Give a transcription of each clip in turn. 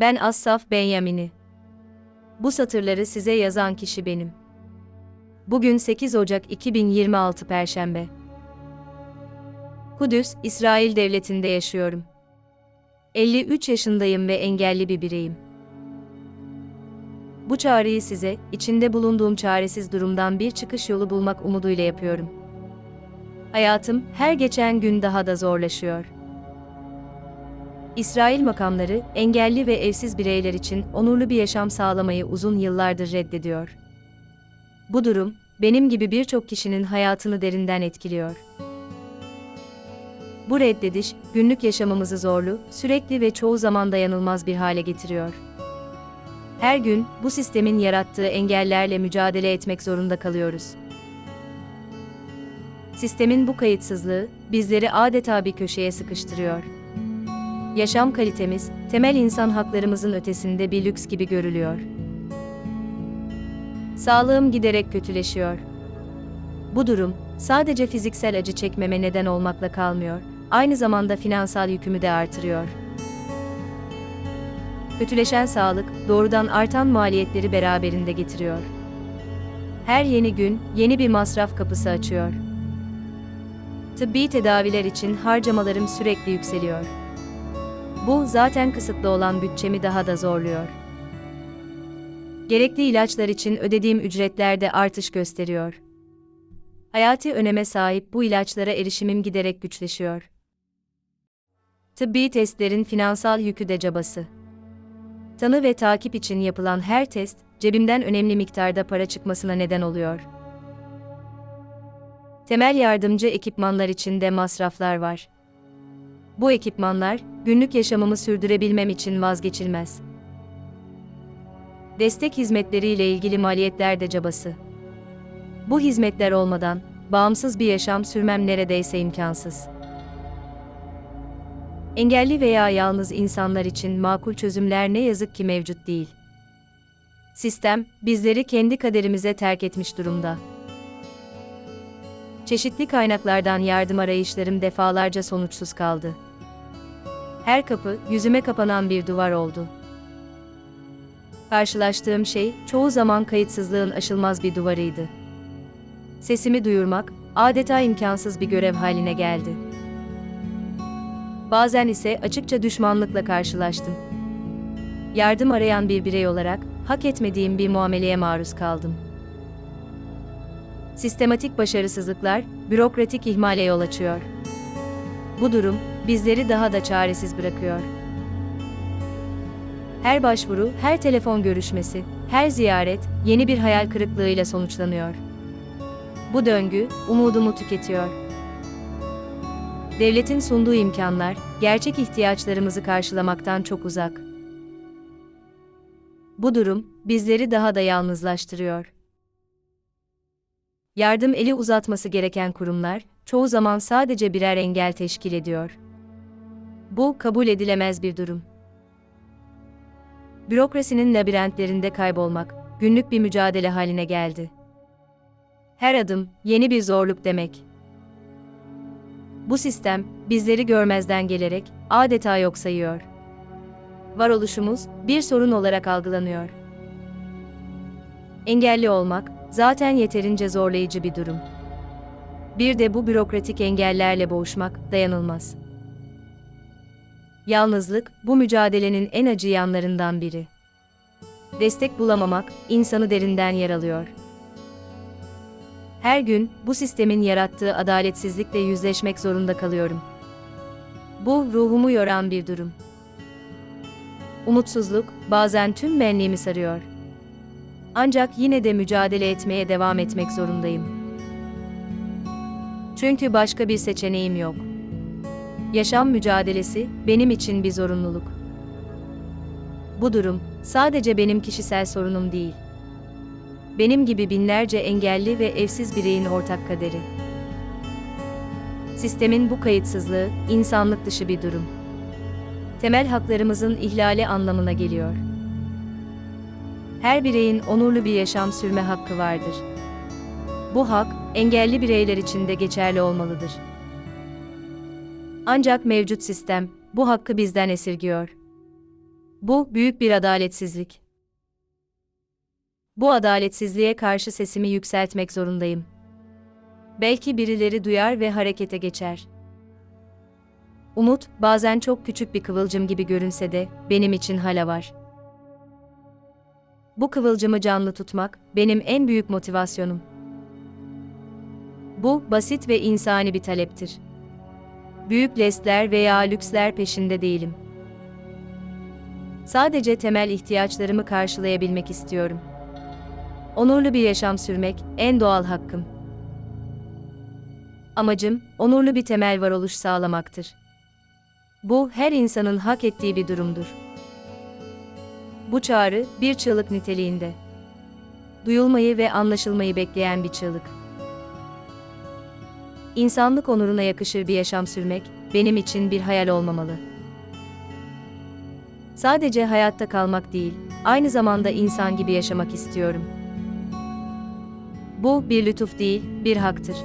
Ben Assaf Benyamin'i. Bu satırları size yazan kişi benim. Bugün 8 Ocak 2026 Perşembe. Kudüs, İsrail Devleti'nde yaşıyorum. 53 yaşındayım ve engelli bir bireyim. Bu çağrıyı size, içinde bulunduğum çaresiz durumdan bir çıkış yolu bulmak umuduyla yapıyorum. Hayatım her geçen gün daha da zorlaşıyor. İsrail makamları, engelli ve evsiz bireyler için onurlu bir yaşam sağlamayı uzun yıllardır reddediyor. Bu durum, benim gibi birçok kişinin hayatını derinden etkiliyor. Bu reddediş, günlük yaşamımızı zorlu, sürekli ve çoğu zaman dayanılmaz bir hale getiriyor. Her gün bu sistemin yarattığı engellerle mücadele etmek zorunda kalıyoruz. Sistemin bu kayıtsızlığı bizleri adeta bir köşeye sıkıştırıyor. Yaşam kalitemiz, temel insan haklarımızın ötesinde bir lüks gibi görülüyor. Sağlığım giderek kötüleşiyor. Bu durum sadece fiziksel acı çekmeme neden olmakla kalmıyor, aynı zamanda finansal yükümü de artırıyor. Kötüleşen sağlık doğrudan artan maliyetleri beraberinde getiriyor. Her yeni gün yeni bir masraf kapısı açıyor. Tıbbi tedaviler için harcamalarım sürekli yükseliyor. Bu zaten kısıtlı olan bütçemi daha da zorluyor. Gerekli ilaçlar için ödediğim ücretlerde artış gösteriyor. Hayati öneme sahip bu ilaçlara erişimim giderek güçleşiyor. Tıbbi testlerin finansal yükü de cabası. Tanı ve takip için yapılan her test, cebimden önemli miktarda para çıkmasına neden oluyor. Temel yardımcı ekipmanlar için de masraflar var. Bu ekipmanlar, günlük yaşamımı sürdürebilmem için vazgeçilmez. Destek hizmetleriyle ilgili maliyetler de cabası. Bu hizmetler olmadan, bağımsız bir yaşam sürmem neredeyse imkansız. Engelli veya yalnız insanlar için makul çözümler ne yazık ki mevcut değil. Sistem, bizleri kendi kaderimize terk etmiş durumda. Çeşitli kaynaklardan yardım arayışlarım defalarca sonuçsuz kaldı. Her kapı, yüzüme kapanan bir duvar oldu. Karşılaştığım şey, çoğu zaman kayıtsızlığın aşılmaz bir duvarıydı. Sesimi duyurmak, adeta imkansız bir görev haline geldi. Bazen ise açıkça düşmanlıkla karşılaştım. Yardım arayan bir birey olarak, hak etmediğim bir muameleye maruz kaldım. Sistematik başarısızlıklar, bürokratik ihmale yol açıyor. Bu durum, bizleri daha da çaresiz bırakıyor. Her başvuru, her telefon görüşmesi, her ziyaret yeni bir hayal kırıklığıyla sonuçlanıyor. Bu döngü umudumu tüketiyor. Devletin sunduğu imkanlar gerçek ihtiyaçlarımızı karşılamaktan çok uzak. Bu durum bizleri daha da yalnızlaştırıyor. Yardım eli uzatması gereken kurumlar çoğu zaman sadece birer engel teşkil ediyor. Bu kabul edilemez bir durum. Bürokrasinin labirentlerinde kaybolmak günlük bir mücadele haline geldi. Her adım yeni bir zorluk demek. Bu sistem bizleri görmezden gelerek adeta yok sayıyor. Varoluşumuz bir sorun olarak algılanıyor. Engelli olmak zaten yeterince zorlayıcı bir durum. Bir de bu bürokratik engellerle boğuşmak dayanılmaz. Yalnızlık bu mücadelenin en acı yanlarından biri. Destek bulamamak insanı derinden yaralıyor. Her gün bu sistemin yarattığı adaletsizlikle yüzleşmek zorunda kalıyorum. Bu ruhumu yoran bir durum. Umutsuzluk bazen tüm benliğimi sarıyor. Ancak yine de mücadele etmeye devam etmek zorundayım. Çünkü başka bir seçeneğim yok. Yaşam mücadelesi benim için bir zorunluluk. Bu durum sadece benim kişisel sorunum değil. Benim gibi binlerce engelli ve evsiz bireyin ortak kaderi. Sistemin bu kayıtsızlığı insanlık dışı bir durum. Temel haklarımızın ihlali anlamına geliyor. Her bireyin onurlu bir yaşam sürme hakkı vardır. Bu hak engelli bireyler için de geçerli olmalıdır. Ancak mevcut sistem bu hakkı bizden esirgiyor. Bu büyük bir adaletsizlik. Bu adaletsizliğe karşı sesimi yükseltmek zorundayım. Belki birileri duyar ve harekete geçer. Umut, bazen çok küçük bir kıvılcım gibi görünse de benim için hala var. Bu kıvılcımı canlı tutmak benim en büyük motivasyonum. Bu basit ve insani bir taleptir. Büyük lestler veya lüksler peşinde değilim. Sadece temel ihtiyaçlarımı karşılayabilmek istiyorum. Onurlu bir yaşam sürmek en doğal hakkım. Amacım onurlu bir temel varoluş sağlamaktır. Bu her insanın hak ettiği bir durumdur. Bu çağrı bir çığlık niteliğinde. Duyulmayı ve anlaşılmayı bekleyen bir çığlık. İnsanlık onuruna yakışır bir yaşam sürmek benim için bir hayal olmamalı. Sadece hayatta kalmak değil, aynı zamanda insan gibi yaşamak istiyorum. Bu bir lütuf değil, bir haktır.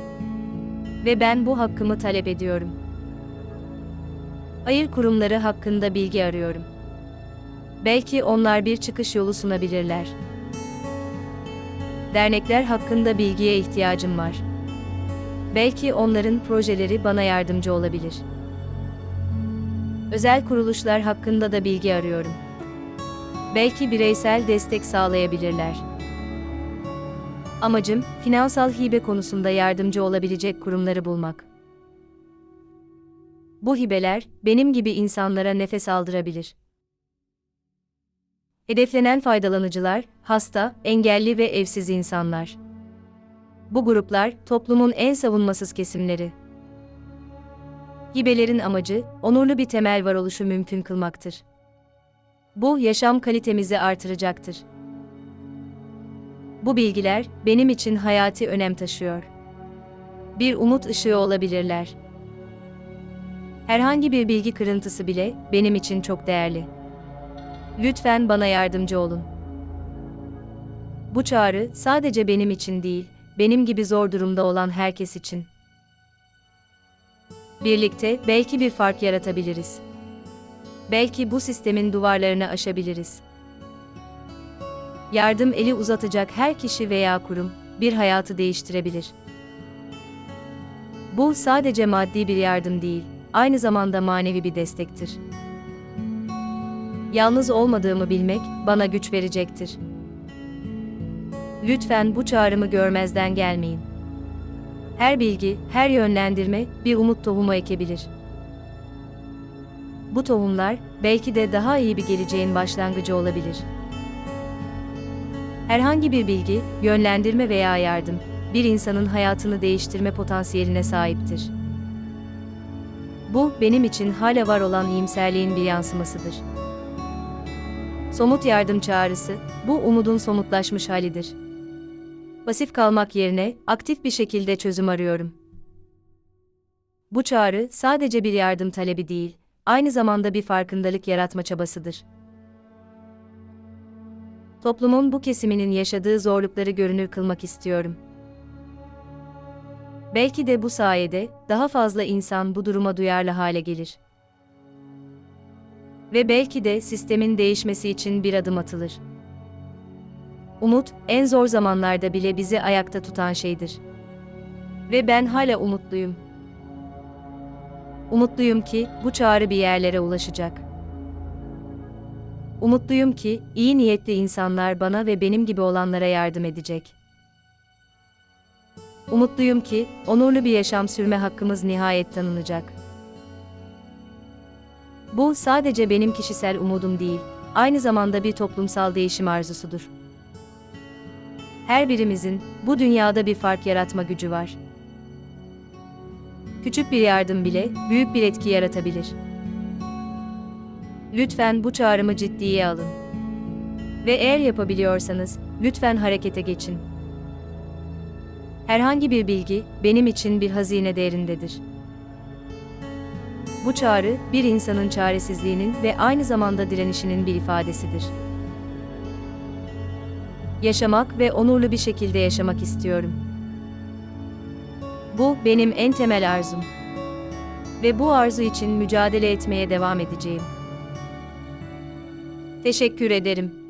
Ve ben bu hakkımı talep ediyorum. Hayır kurumları hakkında bilgi arıyorum. Belki onlar bir çıkış yolu sunabilirler. Dernekler hakkında bilgiye ihtiyacım var. Belki onların projeleri bana yardımcı olabilir. Özel kuruluşlar hakkında da bilgi arıyorum. Belki bireysel destek sağlayabilirler. Amacım, finansal hibe konusunda yardımcı olabilecek kurumları bulmak. Bu hibeler, benim gibi insanlara nefes aldırabilir. Hedeflenen faydalanıcılar, hasta, engelli ve evsiz insanlar. Bu gruplar, toplumun en savunmasız kesimleri. Hibelerin amacı, onurlu bir temel varoluşu mümkün kılmaktır. Bu, yaşam kalitemizi artıracaktır. Bu bilgiler, benim için hayati önem taşıyor. Bir umut ışığı olabilirler. Herhangi bir bilgi kırıntısı bile, benim için çok değerli. Lütfen bana yardımcı olun. Bu çağrı, sadece benim için değil, benim gibi zor durumda olan herkes için. Birlikte belki bir fark yaratabiliriz. Belki bu sistemin duvarlarını aşabiliriz. Yardım eli uzatacak her kişi veya kurum bir hayatı değiştirebilir. Bu sadece maddi bir yardım değil, aynı zamanda manevi bir destektir. Yalnız olmadığımı bilmek bana güç verecektir. Lütfen bu çağrımı görmezden gelmeyin. Her bilgi, her yönlendirme bir umut tohumu ekebilir. Bu tohumlar belki de daha iyi bir geleceğin başlangıcı olabilir. Herhangi bir bilgi, yönlendirme veya yardım bir insanın hayatını değiştirme potansiyeline sahiptir. Bu benim için hala var olan iyimserliğin bir yansımasıdır. Somut yardım çağrısı bu umudun somutlaşmış halidir. Pasif kalmak yerine aktif bir şekilde çözüm arıyorum. Bu çağrı sadece bir yardım talebi değil, aynı zamanda bir farkındalık yaratma çabasıdır. Toplumun bu kesiminin yaşadığı zorlukları görünür kılmak istiyorum. Belki de bu sayede daha fazla insan bu duruma duyarlı hale gelir. Ve belki de sistemin değişmesi için bir adım atılır. Umut, en zor zamanlarda bile bizi ayakta tutan şeydir. Ve ben hala umutluyum. Umutluyum ki bu çağrı bir yerlere ulaşacak. Umutluyum ki iyi niyetli insanlar bana ve benim gibi olanlara yardım edecek. Umutluyum ki onurlu bir yaşam sürme hakkımız nihayet tanınacak. Bu sadece benim kişisel umudum değil, aynı zamanda bir toplumsal değişim arzusudur. Her birimizin bu dünyada bir fark yaratma gücü var. Küçük bir yardım bile büyük bir etki yaratabilir. Lütfen bu çağrımı ciddiye alın. Ve eğer yapabiliyorsanız lütfen harekete geçin. Herhangi bir bilgi benim için bir hazine değerindedir. Bu çağrı bir insanın çaresizliğinin ve aynı zamanda direnişinin bir ifadesidir. Yaşamak ve onurlu bir şekilde yaşamak istiyorum. Bu benim en temel arzum. Ve bu arzu için mücadele etmeye devam edeceğim. Teşekkür ederim.